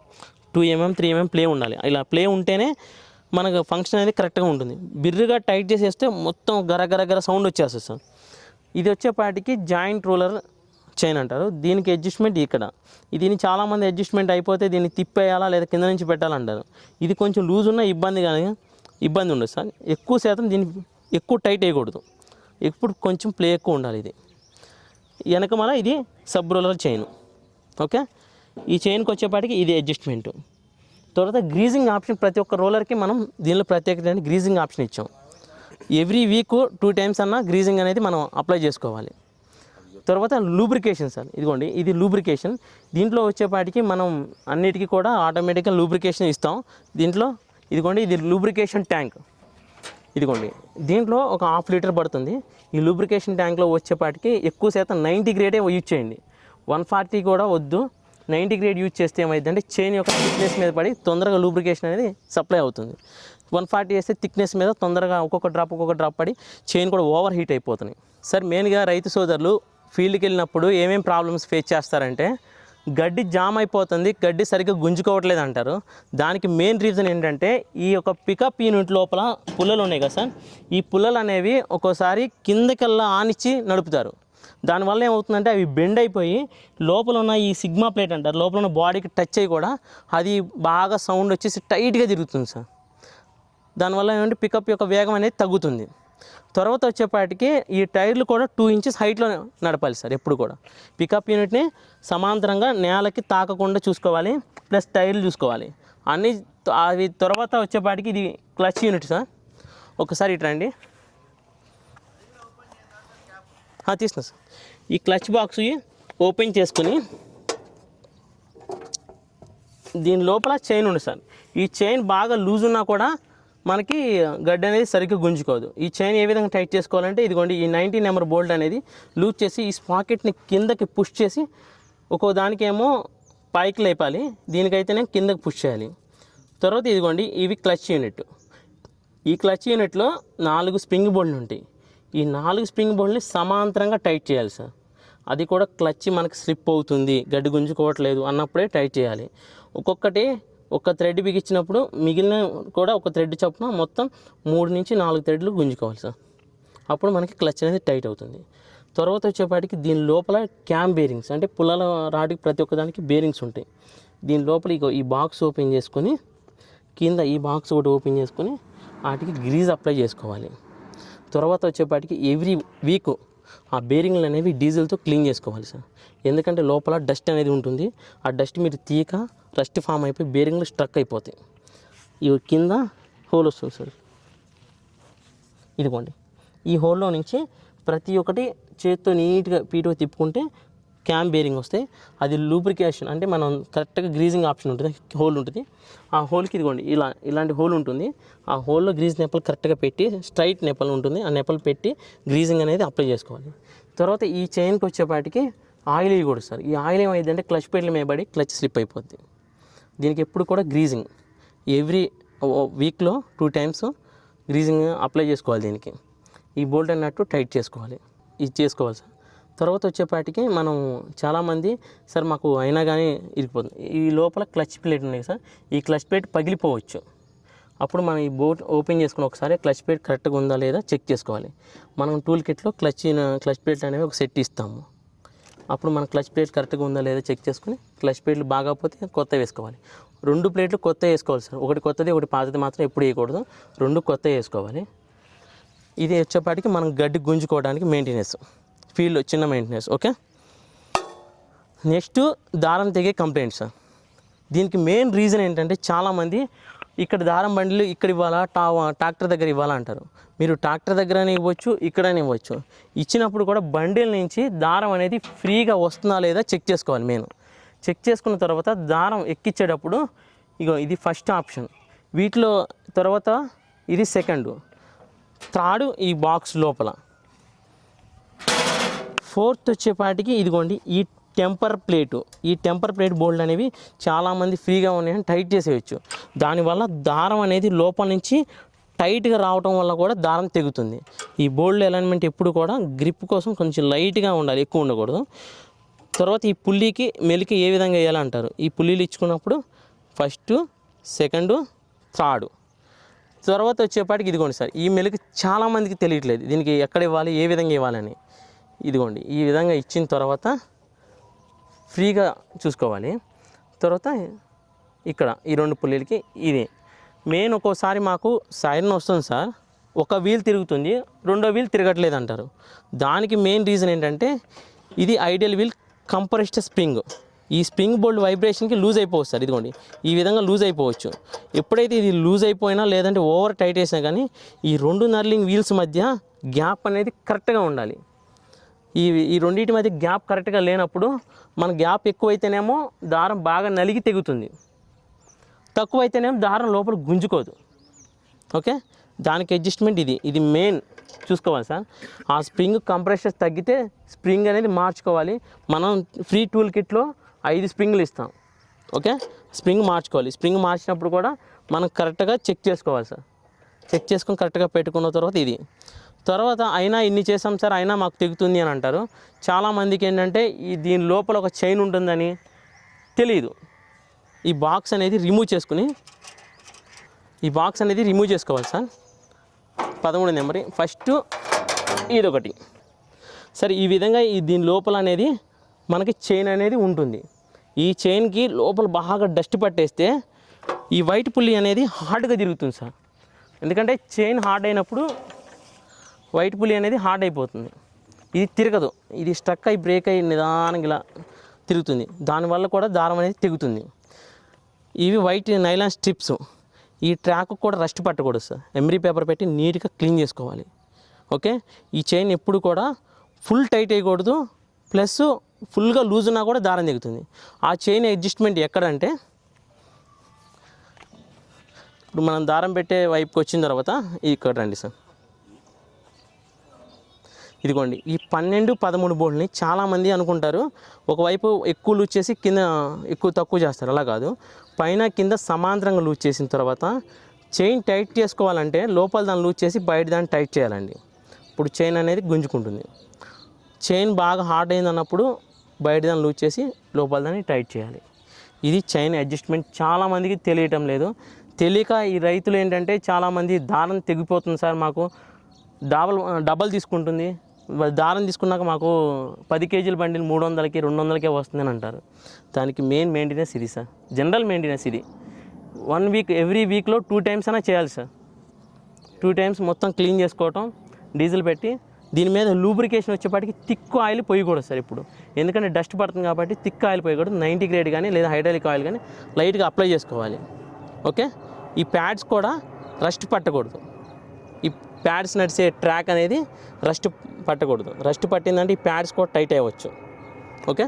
Two MM three MM play ఉండాలి. ఇలా ప్లే ఉంటేనే మనకు ఫంక్షన్ అనేది కరెక్ట్గా ఉంటుంది. బిర్రుగా టైట్ చేసేస్తే మొత్తం గర గర గర సౌండ్ వచ్చేస్తుంది సార్. ఇది వచ్చేపాటికి జాయింట్ రూలర్ చైన్ అంటారు. దీనికి అడ్జస్ట్మెంట్ ఇక్కడ. దీన్ని చాలామంది అడ్జస్ట్మెంట్ అయిపోతే దీన్ని తిప్పేయాలా లేదా కింద నుంచి పెట్టాలంటారు. ఇది కొంచెం లూజ్ ఉన్న ఇబ్బంది కానీ ఇబ్బంది ఉండదు సార్. ఎక్కువ శాతం దీన్ని ఎక్కువ టైట్ వేయకూడదు. ఎప్పుడు కొంచెం ప్లే ఎక్కువ ఉండాలి ఇది. వెనక మన ఇది సబ్ రోలర్ చైన్. ఓకే? ఈ చైన్కి వచ్చేపాటికి ఇది అడ్జస్ట్మెంట్. తర్వాత గ్రీజింగ్ ఆప్షన్ ప్రతి ఒక్క రోలర్కి మనం దీనిలో ప్రత్యేకమైన గ్రీజింగ్ ఆప్షన్ ఇచ్చాం. ఎవ్రీ వీక్ టూ టైమ్స్ అన్న గ్రీజింగ్ అనేది మనం అప్లై చేసుకోవాలి. తర్వాత లూబ్రికేషన్ సార్. ఇదిగోండి ఇది లూబ్రికేషన్ దీంట్లో వచ్చేపాటికి మనం అన్నిటికీ కూడా ఆటోమేటిక్గా లూబ్రికేషన్ ఇస్తాం. దీంట్లో ఇదిగోండి ఇది లూబ్రికేషన్ ట్యాంక్ ఇదిగోండి దీంట్లో ఒక హాఫ్ లీటర్ పడుతుంది. ఈ లూబ్రికేషన్ ట్యాంక్లో వచ్చేపాటికి ఎక్కువ శాతం నైంటీ గ్రేడే యూజ్ చేయండి. వన్ ఫార్టీ కూడా వద్దు. నైంటీ గ్రేడ్ యూజ్ చేస్తే ఏమైందంటే చైన్ యొక్క థిక్నెస్ మీద పడి తొందరగా లూబ్రికేషన్ అనేది సప్లై అవుతుంది. వన్ ఫార్టీ వేస్తే థిక్నెస్ మీద తొందరగా ఒక్కొక్క డ్రాప్ ఒక్కొక్క డ్రాప్ పడి చైన్ కూడా ఓవర్ హీట్ అయిపోతుంది. సార్ మెయిన్గా రైతు సోదరులు ఫీల్డ్కి వెళ్ళినప్పుడు ఏమేమి ప్రాబ్లమ్స్ ఫేస్ చేస్తారంటే గడ్డి జామ్ అయిపోతుంది గడ్డి సరిగ్గా గుంజుకోవట్లేదు అంటారు. దానికి మెయిన్ రీజన్ ఏంటంటే ఈ యొక్క పికప్ యూనిట్ లోపల పుల్లలు ఉన్నాయి కదా సార్ ఈ పుల్లలు అనేవి ఒక్కోసారి కిందకెల్లా ఆనిచ్చి నడుపుతారు. దానివల్ల ఏమవుతుందంటే అవి బెండ్ అయిపోయి లోపల ఉన్న ఈ సిగ్మా ప్లేట్ అంటారు లోపల ఉన్న బాడీకి టచ్ అయ్యి కూడా అది బాగా సౌండ్ వచ్చేసి టైట్గా తిరుగుతుంది సార్. దానివల్ల ఏమంటే పికప్ యొక్క వేగం అనేది తగ్గుతుంది. తర్వాత వచ్చేపాటికి ఈ టైర్లు కూడా టూ ఇంచెస్ హైట్లో నడపాలి సార్ ఎప్పుడు కూడా. పికప్ యూనిట్ని సమాంతరంగా నేలకి తాకకుండా చూసుకోవాలి ప్లస్ టైర్లు చూసుకోవాలి. అన్ని అవి తర్వాత వచ్చేపాటికి ఇది క్లచ్ యూనిట్ సార్. ఒకసారి ఇటు రండి. తీసిన సార్. ఈ క్లచ్ బాక్స్ ఓపెన్ చేసుకుని దీని లోపల చైన్ ఉంది సార్. ఈ చైన్ బాగా లూజ్ ఉన్నా కూడా మనకి గడ్డ అనేది సరిగ్గా గుంజుకోదు. ఈ చైన్ ఏ విధంగా టైట్ చేసుకోవాలంటే ఇదిగోండి ఈ నైంటీ నెంబర్ బోల్ట్ అనేది లూజ్ చేసి ఈ స్పాకెట్ని కిందకి పుష్ చేసి ఒక్కో దానికేమో పైకి లేపాలి. దీనికైతేనే కిందకి పుష్ చేయాలి. తర్వాత ఇదిగోండి ఇవి క్లచ్ యూనిట్ ఈ క్లచ్ యూనిట్లో నాలుగు స్ప్రింగ్ బోల్డ్లు ఉంటాయి. ఈ నాలుగు స్ప్రింగ్ బోల్డ్ని సమాంతరంగా టైట్ చేయాలి సార్. అది కూడా క్లచ్ మనకి స్లిప్ అవుతుంది. గడ్డి గుంజుకోవట్లేదు అన్నప్పుడే టైట్ చేయాలి. ఒక్కొక్కటి ఒక థ్రెడ్ బిగించినప్పుడు మిగిలిన కూడా ఒక థ్రెడ్ చొప్పున మొత్తం మూడు నుంచి నాలుగు థ్రెడ్లు గుంజుకోవాలి సార్. అప్పుడు మనకి క్లచ్ అనేది టైట్ అవుతుంది. తర్వాత వచ్చేపాటికి దీని లోపల క్యామ్ బేరింగ్స్ అంటే పుల్లల రాటికి ప్రతి ఒక్కదానికి బేరింగ్స్ ఉంటాయి. దీని లోపల ఇగో ఈ బాక్స్ ఓపెన్ చేసుకొని కింద ఈ బాక్స్ ఒకటి ఓపెన్ చేసుకొని వాటికి గ్రీజ్ అప్లై చేసుకోవాలి. తర్వాత వచ్చేపాటికి ఎవ్రీ వీక్ ఆ బేరింగ్లు అనేవి డీజిల్తో క్లీన్ చేసుకోవాలి సార్. ఎందుకంటే లోపల డస్ట్ అనేది ఉంటుంది. ఆ డస్ట్ మీరు తీయక రస్ట్ ఫామ్ అయిపోయి బేరింగ్లు స్ట్రక్ అయిపోతాయి. ఇవి కింద హోల్ వస్తుంది సార్. ఇదిగోండి. ఈ హోల్లో నుంచి ప్రతి ఒక్కటి చేత్తో నీట్గా పీటుగా తిప్పుకుంటే క్యామ్ బేరింగ్ వస్తే అది లూబ్రికేషన్ అంటే మనం కరెక్ట్గా గ్రీజింగ్ ఆప్షన్ ఉంటుంది హోల్ ఉంటుంది. ఆ హోల్కి ఇదిగోండి ఇలా ఇలాంటి హోల్ ఉంటుంది. ఆ హోల్లో గ్రీజ్ నెప్పలు కరెక్ట్గా పెట్టి స్ట్రైట్ నెప్పలు ఉంటుంది. ఆ నెప్పలు పెట్టి గ్రీజింగ్ అనేది అప్లై చేసుకోవాలి. తర్వాత ఈ చైన్కి వచ్చేపాటికి ఆయిల్ కూడా సార్. ఈ ఆయిల్ ఏమైందంటే క్లచ్ పెట్లు మేబడి క్లచ్ స్లిప్ అయిపోద్ది. దీనికి ఎప్పుడు కూడా గ్రీజింగ్ ఎవ్రీ వీక్లో టూ టైమ్స్ గ్రీజింగ్ అప్లై చేసుకోవాలి దీనికి. ఈ బోల్ట్ అన్నట్టు టైట్ చేసుకోవాలి. ఇది చేసుకోవాలి సార్. తర్వాత వచ్చేపాటికి మనం చాలామంది సార్ మాకు అయినా కానీ ఇరిగిపోతుంది ఈ లోపల క్లచ్ ప్లేట్ ఉన్నాయి సార్. ఈ క్లచ్ ప్లేట్ పగిలిపోవచ్చు. అప్పుడు మనం ఈ బోట్ ఓపెన్ చేసుకుని ఒకసారి క్లచ్ ప్లేట్ కరెక్ట్గా ఉందా లేదా చెక్ చేసుకోవాలి. మనం టూల్ కిట్లో క్లచ్ క్లచ్ ప్లేట్ అనేవి ఒక సెట్ ఇస్తాము. అప్పుడు మన క్లచ్ ప్లేట్ కరెక్ట్గా ఉందా లేదా చెక్ చేసుకుని క్లచ్ ప్లేట్లు బాగాపోతే కొత్త వేసుకోవాలి. రెండు ప్లేట్లు కొత్త వేసుకోవాలి సార్. ఒకటి కొత్తది ఒకటి పాతది మాత్రం ఎప్పుడు వేయకూడదు. రెండు కొత్త వేసుకోవాలి. ఇది వచ్చేపాటికి మనం గడ్డి గుంజుకోవడానికి మెయింటెనెన్స్ ఫీల్డ్ చిన్న మెయింటెనెన్స్ ఓకే నెక్స్ట్ దారం తెగే కంప్లైంట్ సార్ దీనికి మెయిన్ రీజన్ ఏంటంటే చాలామంది ఇక్కడ దారం బండిలు ఇక్కడ ఇవ్వాలా టా ట్రాక్టర్ దగ్గర ఇవ్వాలా అంటారు. మీరు ట్రాక్టర్ దగ్గరనే ఇవ్వచ్చు ఇక్కడనే ఇవ్వచ్చు. ఇచ్చినప్పుడు కూడా బండిల నుంచి దారం అనేది ఫ్రీగా వస్తుందా లేదా చెక్ చేసుకోవాలి మెయిన్ చెక్ చేసుకున్న తర్వాత దారం ఎక్కించేటప్పుడు ఇగో ఇది ఫస్ట్ ఆప్షన్ వీటిలో తర్వాత ఇది సెకండ్ థర్డ్ ఈ బాక్స్ లోపల. ఫోర్త్ వచ్చేపాటికి ఇదిగోండి ఈ టెంపర్ ప్లేటు. ఈ టెంపర్ ప్లేట్ బోల్డ్ అనేవి చాలామంది ఫ్రీగా ఉన్నాయని టైట్ చేసేయచ్చు. దానివల్ల దారం అనేది లోపల నుంచి టైట్గా రావటం వల్ల కూడా దారం తెగుతుంది. ఈ బోల్డ్ అలైన్మెంట్ ఎప్పుడు కూడా గ్రిప్ కోసం కొంచెం లైట్గా ఉండాలి ఎక్కువ ఉండకూడదు. తర్వాత ఈ పుల్లీకి మెలికి ఏ విధంగా వేయాలంటారు? ఈ పుల్లీలు ఇచ్చుకున్నప్పుడు ఫస్ట్ సెకండ్ థర్డ్. తర్వాత వచ్చేపాటికి ఇదిగోండి సార్ ఈ మెలికి చాలామందికి తెలియట్లేదు. దీనికి ఎక్కడ ఇవ్వాలి ఏ విధంగా ఇవ్వాలని. ఇదిగోండి ఈ విధంగా ఇచ్చిన తర్వాత ఫ్రీగా చూసుకోవాలి. తర్వాత ఇక్కడ ఈ రెండు పుల్లీలకి ఇది. మెయిన్ ఒక్కోసారి మాకు సైరన్ వస్తుంది సార్. ఒక వీల్ తిరుగుతుంది రెండో వీల్ తిరగట్లేదు అంటారు దానికి మెయిన్ రీజన్ ఏంటంటే ఇది ఐడియల్ వీల్ కంప్రెస్డ్ స్ప్రింగ్ ఈ స్ప్రింగ్ బోల్డ్ వైబ్రేషన్కి లూజ్ అయిపోవచ్చు సార్ ఇదిగోండి. ఈ విధంగా లూజ్ అయిపోవచ్చు. ఎప్పుడైతే ఇది లూజ్ అయిపోయినా లేదంటే ఓవర్ టైట్ వేసినా కానీ ఈ రెండు నర్లింగ్ వీల్స్ మధ్య గ్యాప్ అనేది కరెక్ట్గా ఉండాలి. ఈ ఈ రెండింటి మధ్య గ్యాప్ కరెక్ట్గా లేనప్పుడు మన గ్యాప్ ఎక్కువైతేనేమో దారం బాగా నలిగి తెగుతుంది. తక్కువైతేనేమో దారం లోపల గుంజుకోదు. ఓకే? దానికి అడ్జస్ట్మెంట్ ఇది. ఇది మెయిన్. చూసుకోవాలి సార్. ఆ స్ప్రింగ్ కంప్రెషర్స్ తగ్గితే స్ప్రింగ్ అనేది మార్చుకోవాలి. మనం ఫ్రీ టూల్ కిట్లో ఐదు స్ప్రింగ్లు ఇస్తాం. ఓకే? స్ప్రింగ్ మార్చుకోవాలి. స్ప్రింగ్ మార్చినప్పుడు కూడా మనం కరెక్ట్గా చెక్ చేసుకోవాలి సార్. చెక్ చేసుకొని కరెక్ట్గా పెట్టుకున్న తర్వాత ఇది. తర్వాత అయినా ఇన్ని చేసాం సార్ అయినా మాకు తెగుతుంది అని అంటారు. చాలామందికి ఏంటంటే ఈ దీని లోపల ఒక చైన్ ఉంటుందని తెలియదు ఈ బాక్స్ అనేది రిమూవ్ చేసుకుని ఈ బాక్స్ అనేది రిమూవ్ చేసుకోవాలి సార్. పదమూడు నెంబర్. ఫస్ట్ ఇదొకటి. సరే ఈ విధంగా ఈ దీని లోపల అనేది మనకి చైన్ అనేది ఉంటుంది. ఈ చైన్కి లోపల బాగా డస్ట్ పట్టేస్తే ఈ వైట్ పుల్లి అనేది హార్డ్గా తిరుగుతుంది సార్. ఎందుకంటే చైన్ హార్డ్ అయినప్పుడు వైట్ పులి అనేది హార్డ్ అయిపోతుంది. ఇది తిరగదు. ఇది స్ట్రక్ అయి బ్రేక్ అయ్యి నిదానంగా ఇలా తిరుగుతుంది. దానివల్ల కూడా దారం అనేది తెగుతుంది. ఇవి వైట్ నైలాన్ స్ట్రిప్స్. ఈ ట్రాక్ కూడా రస్ట్ పట్టకూడదు సార్. ఎమ్రీ పేపర్ పెట్టి నీట్గా క్లీన్ చేసుకోవాలి. ఓకే? ఈ చైన్ ఎప్పుడు కూడా ఫుల్ టైట్ అయ్యకూడదు. ప్లస్ ఫుల్గా లూజ్ ఉన్నా కూడా దారం దిగుతుంది ఆ చైన్ అడ్జస్ట్మెంట్ ఎక్కడంటే ఇప్పుడు మనం దారం పెట్టే వైపుకి వచ్చిన తర్వాత ఇక్కడ రండి సార్. ఇదిగోండి ఈ పన్నెండు పదమూడు బోల్ట్ని చాలామంది అనుకుంటారు ఒకవైపు ఎక్కువ లూజ్ చేసి కింద ఎక్కువ తక్కువ చేస్తారు అలా కాదు. పైన కింద సమాంతరంగా లూజ్ చేసిన తర్వాత చైన్ టైట్ చేసుకోవాలంటే లోపల దాన్ని లూజ్ చేసి బయట దాన్ని టైట్ చేయాలండి. ఇప్పుడు చైన్ అనేది గుంజుకుంటుంది. చైన్ బాగా హార్డ్ అయింది అన్నప్పుడు బయట దాన్ని లూజ్ చేసి లోపల దాన్ని టైట్ చేయాలి. ఇది చైన్ అడ్జస్ట్మెంట్ చాలామందికి తెలియటం లేదు. తెలియక ఈ రైతులు ఏంటంటే చాలామంది దారం తెగిపోతుంది సార్ మాకు. డబల్ డబల్ తీసుకుంటుంది. దారం తీసుకున్నాక మాకు పది కేజీల బండిలు మూడు వందలకి రెండు వందలకే వస్తుందని అంటారు. దానికి మెయిన్ మెయింటెనెన్స్ ఇది సార్ జనరల్ మెయింటెనెన్స్ ఇది. వన్ వీక్ ఎవ్రీ వీక్లో టూ టైమ్స్ అయినా చేయాలి సార్ టూ టైమ్స్ మొత్తం క్లీన్ చేసుకోవటం డీజిల్ పెట్టి దీని మీద లూబ్రికేషన్ వచ్చేపాటికి తిక్కు ఆయిల్ పోయకూడదు సార్ ఇప్పుడు. ఎందుకంటే డస్ట్ పడుతుంది కాబట్టి తిక్ ఆయిల్ పోయకూడదు. నైంటీ గ్రేడ్ కానీ లేదా హైడ్రాలిక్ ఆయిల్ కానీ లైట్గా అప్లై చేసుకోవాలి. ఓకే ఈ ప్యాడ్స్ కూడా రస్ట్ పట్టకూడదు. ఈ ప్యాడ్స్ నడిచే ట్రాక్ అనేది రస్ట్ పట్టకూడదు. రస్ట్ పట్టిందంటే ఈ ప్యాడ్స్ కూడా టైట్ అవ్వచ్చు ఓకే?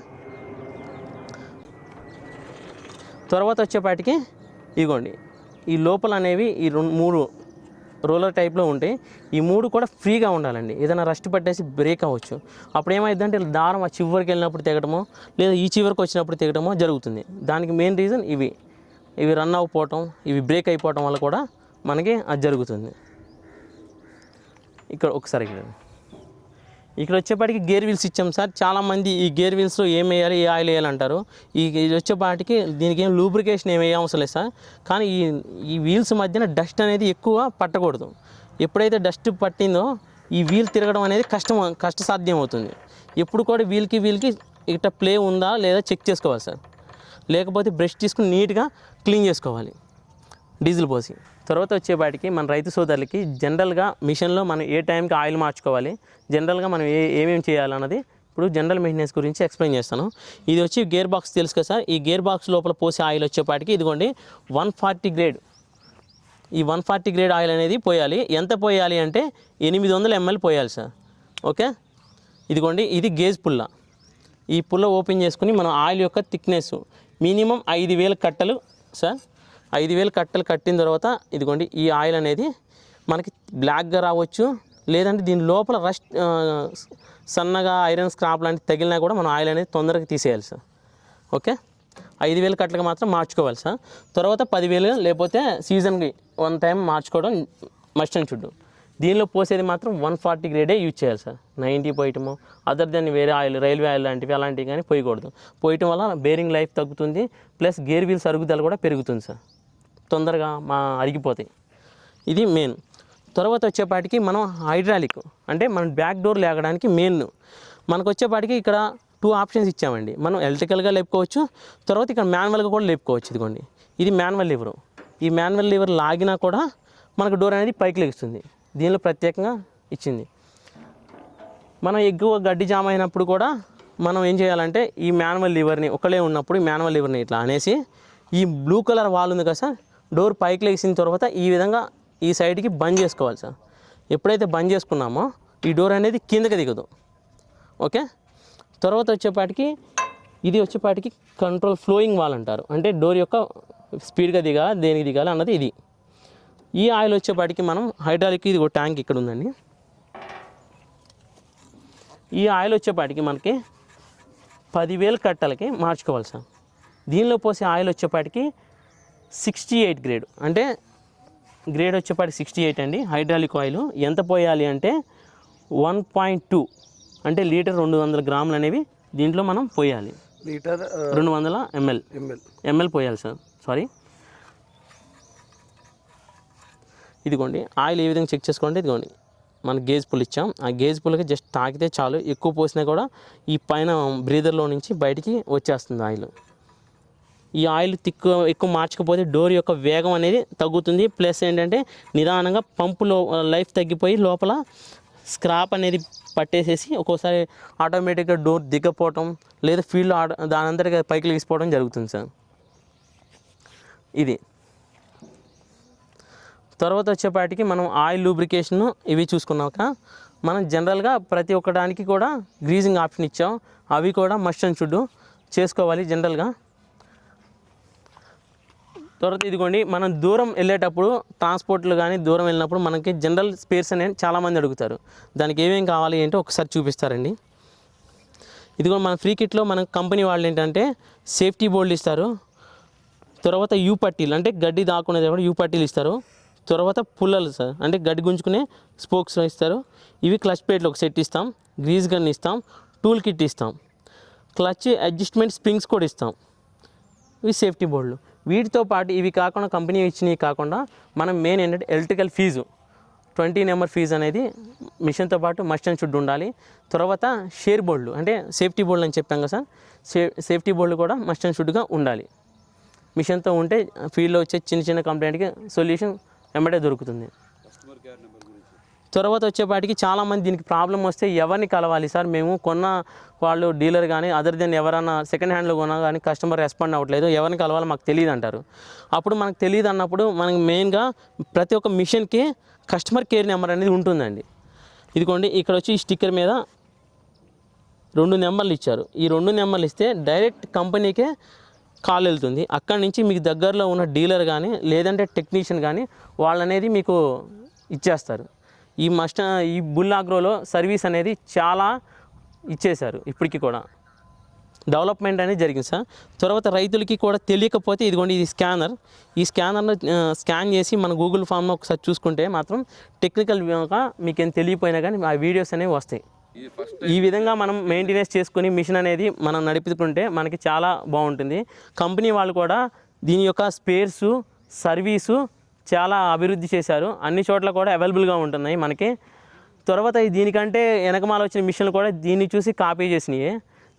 తర్వాత వచ్చేపాటికి ఇదిగోండి ఈ లోపల అనేవి ఈ రెండు మూడు రోలర్ టైప్లో ఉంటాయి. ఈ మూడు కూడా ఫ్రీగా ఉండాలండి. ఏదైనా రస్ట్ పట్టేసి బ్రేక్ అవ్వచ్చు. అప్పుడు ఏమైందంటే దారం ఆ చివరికి వెళ్ళినప్పుడు తెగటమో లేదా ఈ చివరికి వచ్చినప్పుడు తెగటమో జరుగుతుంది. దానికి మెయిన్ రీజన్ ఇవి. ఇవి రన్ అవ్వకపోవటం ఇవి బ్రేక్ అయిపోవటం వల్ల కూడా మనకి అది జరుగుతుంది. ఇక్కడ ఒకసారి ఇక్కడ ఇక్కడ వచ్చేపాటికి గేర్ వీల్స్ ఇచ్చాం సార్. చాలామంది ఈ గేర్ వీల్స్లో ఏం వేయాలి ఏ ఆయిల్ వేయాలి అంటారు ఈ ఇది వచ్చేపాటికి దీనికి ఏం లూబ్రికేషన్ ఏమి అవసరం లేదు సార్. కానీ ఈ ఈ వీల్స్ మధ్యన డస్ట్ అనేది ఎక్కువ పట్టకూడదు. ఎప్పుడైతే డస్ట్ పట్టిందో ఈ వీల్ తిరగడం అనేది కష్టం కష్టసాధ్యం అవుతుంది. ఎప్పుడు కూడా వీల్కి వీల్కి ఇట్లా ప్లే ఉందా లేదా చెక్ చేసుకోవాలి సార్. లేకపోతే బ్రష్ తీసుకుని నీట్గా క్లీన్ చేసుకోవాలి. డీజిల్ పోసి. తర్వాత వచ్చేపాటికి మన రైతు సోదరులకి జనరల్గా మిషన్లో మనం ఏ టైంకి ఆయిల్ మార్చుకోవాలి జనరల్గా మనం ఏ ఏమేమి చేయాలన్నది ఇప్పుడు జనరల్ మెయింటెనెన్స్ గురించి ఎక్స్ప్లెయిన్ చేస్తాను. ఇది వచ్చి గేర్ బాక్స్ తెలుసు కదా సార్? ఈ గేర్ బాక్స్ లోపల పోసే ఆయిల్ వచ్చేపాటికి ఇదిగోండి వన్ ఫార్టీ గ్రేడ్. ఈ వన్ ఫార్టీ గ్రేడ్ ఆయిల్ అనేది పోయాలి. ఎంత పోయాలి అంటే ఎనిమిది వందల ఎంఎల్ పోయాలి సార్. ఓకే? ఇదిగోండి ఇది గేజ్ పుల్ల. ఈ పుల్ల ఓపెన్ చేసుకుని మనం ఆయిల్ యొక్క థిక్నెస్ మినిమం ఐదు వేల కట్టలు సార్ ఐదు వేలు కట్టలు కట్టిన తర్వాత ఇదిగోండి ఈ ఆయిల్ అనేది మనకి బ్లాక్గా రావచ్చు. లేదంటే దీని లోపల రస్ట్ సన్నగా ఐరన్ స్క్రాప్ లాంటివి తగిలినా కూడా మనం ఆయిల్ అనేది తొందరగా తీసేయాలి సార్. ఓకే? ఐదు వేల కట్టలకు మాత్రం మార్చుకోవాలి సార్. తర్వాత పదివేలు లేకపోతే సీజన్కి వన్ టైం మార్చుకోవడం మస్ట్ అని చూడు దీనిలో పోసేది మాత్రం వన్ ఫార్టీ గ్రేడే యూజ్ చేయాలి సార్. నైంటీ పోయటము అదర్ దాన్ని వేరే ఆయిల్ రైల్వే ఆయిల్ లాంటివి అలాంటివి కానీ పోయకూడదు. పోయటం వల్ల బేరింగ్ లైఫ్ తగ్గుతుంది ప్లస్ గేర్ వీల్స్ అరుగుదల కూడా పెరుగుతుంది సార్. తొందరగా మా అరిగిపోతాయి. ఇది మెయిన్ తర్వాత వచ్చేపాటికి మనం హైడ్రాలిక్ అంటే మన బ్యాక్ డోర్ లేగడానికి మెయిన్ మనకు వచ్చేపాటికి ఇక్కడ టూ ఆప్షన్స్ ఇచ్చామండి. మనం ఎలక్ట్రికల్గా లేపుకోవచ్చు తర్వాత ఇక్కడ మాన్యువల్గా కూడా లేపుకోవచ్చు ఇదిగోండి. ఇది మాన్యువల్ లివరు ఈ మాన్యువల్ లివర్ లాగినా కూడా మనకు డోర్ అనేది పైకి లెగుస్తుంది దీనిలో ప్రత్యేకంగా ఇచ్చింది. మనం ఎక్కువ గడ్డి జామ అయినప్పుడు కూడా మనం ఏం చేయాలంటే ఈ మాన్యువల్ లివర్ని ఒకళ్ళే ఉన్నప్పుడు ఈ మాన్యువల్ లివర్ని ఇట్లా అనేసి ఈ బ్లూ కలర్ వాల్ ఉంది కదా సార్ డోర్ పైకి లేచిన తర్వాత ఈ విధంగా ఈ సైడ్కి బంద్ చేసుకోవాలి సార్. ఎప్పుడైతే బంద్ చేసుకున్నామో ఈ డోర్ అనేది కిందకి దిగదు. ఓకే? తర్వాత వచ్చేపాటికి ఇది వచ్చేపాటికి కంట్రోల్ ఫ్లోయింగ్ వాల్ అంటారు. అంటే డోర్ యొక్క స్పీడ్గా దిగాల దేనికి దిగాలి అన్నది ఇది. ఈ ఆయిల్ వచ్చేపాటికి మనం హైడ్రాలిక్ ఇది ఒక ట్యాంక్ ఇక్కడ ఉందండి. ఈ ఆయిల్ వచ్చేపాటికి మనకి పదివేలు కట్టలకి మార్చుకోవాలి సార్. దీనిలో పోసే ఆయిల్ వచ్చేపాటికి సిక్స్టీ ఎయిట్ గ్రేడ్. అంటే గ్రేడ్ వచ్చేపాటికి సిక్స్టీ ఎయిట్ అండి. హైడ్రాలిక్ ఆయిల్ ఎంత పోయాలి అంటే వన్ పాయింట్ టూ అంటే లీటర్ రెండు వందల గ్రాములు అనేవి దీంట్లో మనం పోయాలి. లీటర్ రెండు వందల ఎంఎల్. ఎంఎల్. ఎంఎల్ పోయాలి సార్. సారీ. ఇదిగోండి ఆయిల్ ఏ విధంగా చెక్ చేసుకోండి. ఇదిగోండి మన గేజ్ పుల్ ఇచ్చాం. ఆ గేజ్ పుల్కి జస్ట్ తాకితే చాలు. ఎక్కువ పోసినా కూడా ఈ పైన బ్రీదర్లో నుంచి బయటికి వచ్చేస్తుంది ఆయిల్. ఈ ఆయిల్ తిక్కు ఎక్కువ మార్చకపోతే డోర్ యొక్క వేగం అనేది తగ్గుతుంది. ప్లస్ ఏంటంటే నిదానంగా పంపులో లైఫ్ తగ్గిపోయి లోపల స్క్రాప్ అనేది పట్టేసేసి ఒక్కోసారి ఆటోమేటిక్గా డోర్ దిగపోవటం లేదా ఫీల్డ్ ఆడ దాని అంతటిగా పైకి లేచిపోవడం జరుగుతుంది సార్. ఇది. తర్వాత వచ్చేపాటికి మనం ఆయిల్ లూబ్రికేషన్ ఇవి చూసుకున్నాక మనం జనరల్గా ప్రతి ఒక్కడానికి కూడా గ్రీజింగ్ ఆప్షన్ ఇచ్చాం. అవి కూడా మస్ట్ అండ్ షుడ్ చేసుకోవాలి జనరల్గా. తర్వాత ఇదిగోండి మనం దూరం వెళ్ళేటప్పుడు ట్రాన్స్పోర్ట్లు కానీ దూరం వెళ్ళినప్పుడు మనకి జనరల్ స్పేర్స్ అనేది చాలామంది అడుగుతారు. దానికి ఏమేమి కావాలి ఏంటో ఒకసారి చూపిస్తారండి. ఇదిగో మన ఫ్రీ కిట్లో మన కంపెనీ వాళ్ళు ఏంటంటే సేఫ్టీ బోర్డులు ఇస్తారు. తర్వాత యూ పట్టీలు అంటే గడ్డి దాక్కునేది కూడా యూ పట్టీలు ఇస్తారు. తర్వాత పుల్లలు సార్ అంటే గడ్డి గుంజుకునే స్పోక్స్ ఇస్తారు. ఇవి క్లచ్ ప్లేట్లు ఒక సెట్ ఇస్తాం గ్రీజ్ గన్ ఇస్తాం టూల్ కిట్ ఇస్తాం. క్లచ్ అడ్జస్ట్మెంట్ స్ప్రింగ్స్ కూడా ఇస్తాం. ఇవి సేఫ్టీ బోర్డులు వీటితో పాటు ఇవి కాకుండా కంపెనీ ఇచ్చినవి కాకుండా మనం మెయిన్ ఏంటంటే electrical fuse twenty number fuse అనేది మిషన్తో పాటు మస్ట్ అండ్ షుడ్ ఉండాలి. తర్వాత షేర్ బోర్డులు అంటే సేఫ్టీ బోర్డులు అని చెప్పాం కదా సార్. సే సేఫ్టీ బోర్డులు కూడా మస్ట్ అండ్ షుడ్గా ఉండాలి. మిషన్తో ఉంటే ఫీల్డ్లో వచ్చే చిన్న చిన్న కంప్లైంట్కి సొల్యూషన్ వెంబడే దొరుకుతుంది. తర్వాత వచ్చేపాటికి చాలామంది దీనికి ప్రాబ్లం వస్తే ఎవరిని కలవాలి సార్? మేము కొన్న వాళ్ళు డీలర్ కానీ అదర్ దెన్ ఎవరన్నా సెకండ్ హ్యాండ్లో కొన్నా కానీ కస్టమర్ రెస్పాండ్ అవ్వట్లేదు ఎవరిని కలవాలో మాకు తెలియదు అంటారు అప్పుడు మనకు తెలియదు అన్నప్పుడు మనకి మెయిన్గా ప్రతి ఒక్క మిషన్కి కస్టమర్ కేర్ నెంబర్ అనేది ఉంటుందండి. ఇదిగోండి ఇక్కడ వచ్చి ఈ స్టిక్కర్ మీద రెండు నెంబర్లు ఇచ్చారు. ఈ రెండు నెంబర్లు ఇస్తే డైరెక్ట్ కంపెనీకే కాల్ వెళ్తుంది. అక్కడి నుంచి మీకు దగ్గరలో ఉన్న డీలర్ కానీ లేదంటే టెక్నీషియన్ కానీ వాళ్ళనేది మీకు ఇచ్చేస్తారు. ఈ మస్ట్ ఈ బుల్ ఆగ్రోలో సర్వీస్ అనేది చాలా ఇచ్చేశారు ఇప్పటికీ కూడా. డెవలప్మెంట్ అనేది జరిగింది సార్. తర్వాత రైతులకి కూడా తెలియకపోతే ఇదిగోండి ఇది స్కానర్. ఈ స్కానర్ను స్కాన్ చేసి మన గూగుల్ ఫామ్లో ఒకసారి చూసుకుంటే మాత్రం టెక్నికల్గా మీకు ఏం తెలియపోయినా కానీ ఆ వీడియోస్ అనేవి వస్తాయి. ఈ విధంగా మనం మెయింటెనెన్స్ చేసుకుని మిషన్ అనేది మనం నడుపుకుంటే మనకి చాలా బాగుంటుంది. కంపెనీ వాళ్ళు కూడా దీని యొక్క స్పేర్సు సర్వీసు చాలా అభివృద్ధి చేశారు. అన్ని చోట్ల కూడా అవైలబుల్గా ఉంటున్నాయి మనకి. తర్వాత దీనికంటే వెనకమాల వచ్చిన మిషన్లు కూడా దీన్ని చూసి కాపీ చేసినాయి.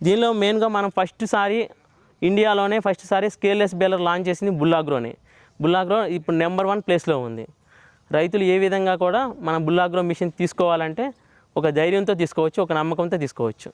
దీనిలో మెయిన్గా మనం ఫస్ట్ సారి ఇండియాలోనే ఫస్ట్ సారి స్కేల్లెస్ బేలర్ లాంచ్ చేసింది బుల్లాగ్రోని. బుల్లాగ్రో ఇప్పుడు నెంబర్ వన్ ప్లేస్లో ఉంది. రైతులు ఏ విధంగా కూడా మన బుల్లాగ్రో మిషన్ తీసుకోవాలంటే ఒక ధైర్యంతో తీసుకోవచ్చు ఒక నమ్మకంతో తీసుకోవచ్చు.